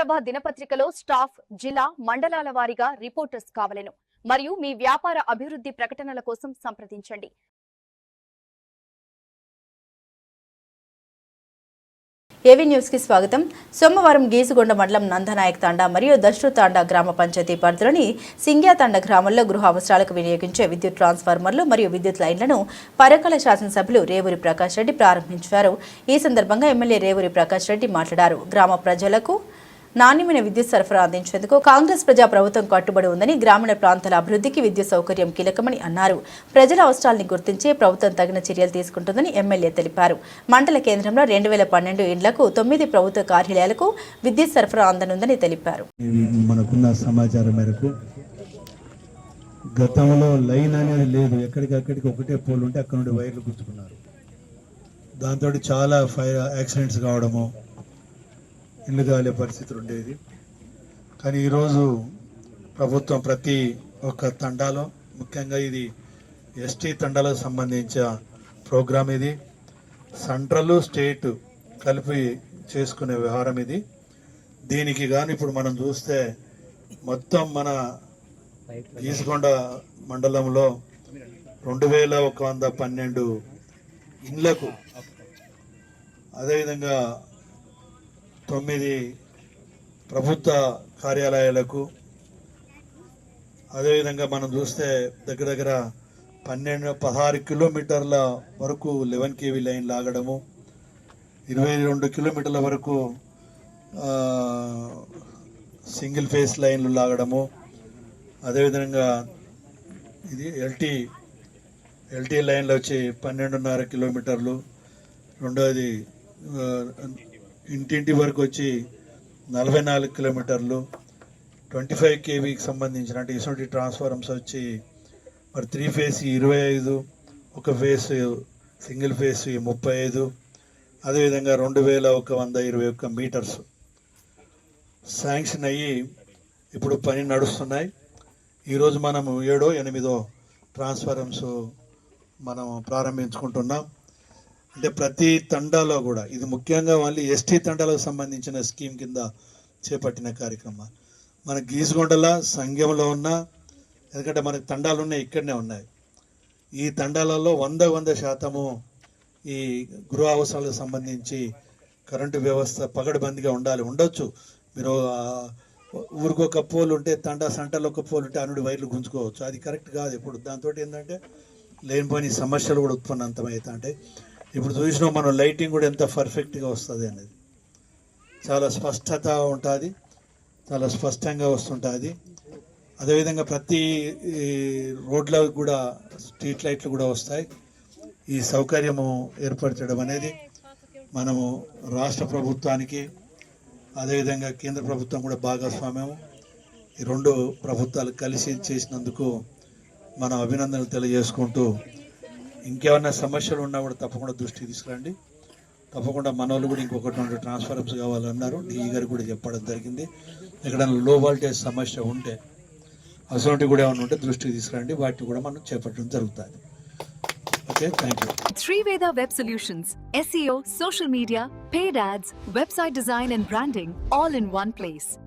ఆంధ్రప్రభ దినపత్రికలో స్టాఫ్ జిల్లా మండలాల వారీగా రిపోర్టర్స్ కావలెను. మరియు మీ వ్యాపార అభివృద్ధి ప్రకటనల కోసం సంప్రదించండి. ఏవీ న్యూస్కి స్వాగతం. సోమవారం గీసుగొండ మండలం నందనాయక్ తాండా మరియు దశ్రు తాండా గ్రామ పంచాయతీ పరిధిలోని సింగ్యా తాండా గ్రామంలో గృహ అవసరాలకు వినియోగించే విద్యుత్ ట్రాన్స్ఫార్మర్లు మరియు విద్యుత్ లైన్లను పరకాల శాసనసభ్యులు రేవూరి ప్రకాష్ రెడ్డి ప్రారంభించారు. ఈ సందర్భంగా ఎమ్మెల్యే రేవూరి ప్రకాష్ రెడ్డి మాట్లాడారు. గ్రామ ప్రజలకు నాణ్యమైన విద్యుత్ సరఫరా అందించేందుకు కాంగ్రెస్ ప్రజా ప్రభుత్వం కట్టుబడి ఉందని గ్రామీణ ప్రాంతాల అభివృద్ధికి విద్యుత్ సౌకర్యం కీలకమని అన్నారు. ప్రజల అవసరాలను గుర్తించి ప్రభుత్వం తగిన చర్యలు తీసుకుంటుందని ఎమ్మెల్యే తెలిపారు. మండల కేంద్రంలో రెండు వేల పన్నెండు ఇండ్లకు తొమ్మిది ప్రభుత్వ కార్యాలయాలకు విద్యుత్ సరఫరా అందనుందని తెలిపారు. మనకున్న సమాచారం మేరకు గతంలో లైన్ అనేది లేదు. ఎక్కడికక్కడికి ఒకటే పోల్ ఉంటే అక్కడ నుండి వైర్లు గుచ్చుకున్నారు. దాంతో చాలా ఫైర్ యాక్సిడెంట్స్ కావడము ఇల్లు కాలే పరిస్థితులు ఉండేది. కానీ ఈరోజు ప్రభుత్వం ప్రతి ఒక్క తండాలో ముఖ్యంగా ఇది ఎస్టీ తండాలకు సంబంధించిన ప్రోగ్రాం ఇది. సెంట్రల్ స్టేట్ కలిపి చేసుకునే వ్యవహారం ఇది. దీనికి కానీ ఇప్పుడు మనం చూస్తే మొత్తం మన గీసుకొండ మండలంలో రెండు వేల ఒక వంద పన్నెండు ఇండ్లకు అదేవిధంగా తొమ్మిది ప్రభుత్వ కార్యాలయాలకు. అదేవిధంగా మనం చూస్తే దగ్గర దగ్గర పన్నెండు పదహారు కిలోమీటర్ల వరకు లెవెన్ కేవీ లైన్ లాగడము. ఇరవై రెండు కిలోమీటర్ల వరకు సింగిల్ ఫేస్ లైన్లు లాగడము. అదేవిధంగా ఇది ఎల్టీ ఎల్టీ లైన్లు వచ్చి పన్నెండున్నర కిలోమీటర్లు. రెండవది ఇంటింటి వరకు వచ్చి నలభై నాలుగు కిలోమీటర్లు ట్వంటీ ఫైవ్ కేవీకి సంబంధించిన అంటే ఇటువంటి ట్రాన్స్ఫార్మర్స్ వచ్చి మరి త్రీ ఫేస్ ఇరవై ఐదు ఒక ఫేస్ సింగిల్ ఫేస్ ముప్పై ఐదు అదేవిధంగా రెండు వేల ఒక వంద ఇరవై ఒక్క మీటర్స్ శాంక్షన్ అయ్యి ఇప్పుడు పని నడుస్తున్నాయి. ఈరోజు మనము ఏడో ఎనిమిదో ట్రాన్స్ఫార్మర్స్ మనం ప్రారంభించుకుంటున్నాం. అంటే ప్రతి తండాలో కూడా ఇది ముఖ్యంగా వాళ్ళు ఎస్టీ తండాలకు సంబంధించిన స్కీమ్ కింద చేపట్టిన కార్యక్రమం. మన గీసుగొండల సంఘంలో ఉన్న ఎందుకంటే మనకు తండాలు ఉన్నాయి ఇక్కడనే ఉన్నాయి. ఈ తండాలలో వంద వంద శాతము ఈ గృహ అవసరాలకు సంబంధించి కరెంటు వ్యవస్థ పగడబందిగా ఉండాలి. ఉండొచ్చు. మీరు ఊరికి ఒక పోలు ఉంటే తండా సంటలో ఒక పోలు ఉంటే అనుడి వైర్లు గుంజుకోవచ్చు. అది కరెక్ట్ కాదు ఇప్పుడు దాంతో ఏంటంటే లేనిపోని సమస్యలు కూడా ఉత్పన్నంతమవుతా అంటే ఇప్పుడు చూసినాం మనం లైటింగ్ కూడా ఎంత పర్ఫెక్ట్గా వస్తుంది అనేది. చాలా స్పష్టత ఉంటుంది చాలా స్పష్టంగా వస్తుంటుంది. అదేవిధంగా ప్రతి రోడ్లకు కూడా స్ట్రీట్ లైట్లు కూడా వస్తాయి. ఈ సౌకర్యము ఏర్పరచడం అనేది మనము రాష్ట్ర ప్రభుత్వానికి అదేవిధంగా కేంద్ర ప్రభుత్వం కూడా భాగస్వామ్యం ఈ రెండు ప్రభుత్వాలు కలిసి చేసినందుకు మనం అభినందనలు తెలియజేసుకుంటూ ఇంకేమన్నా సమస్యలు ఉన్నా కూడా తప్పకుండా దృష్టికి తీసుకురండి. తప్పకుండా మన వాళ్ళు కూడా ఇంకొకటి రెండు ట్రాన్స్ఫార్మర్స్ కావాలన్నారు. డిఈ గారు కూడా చెప్పడం జరిగింది. ఎక్కడైనా లో వోల్టేజ్ సమస్య ఉంటే అసలు కూడా ఏమైనా ఉంటే దృష్టికి తీసుకురండి. వాటిని కూడా మనం చేపట్టడం జరుగుతుంది. Okay thank you Sriveda web solutions Solutions social media paid paid website design design and all in one place.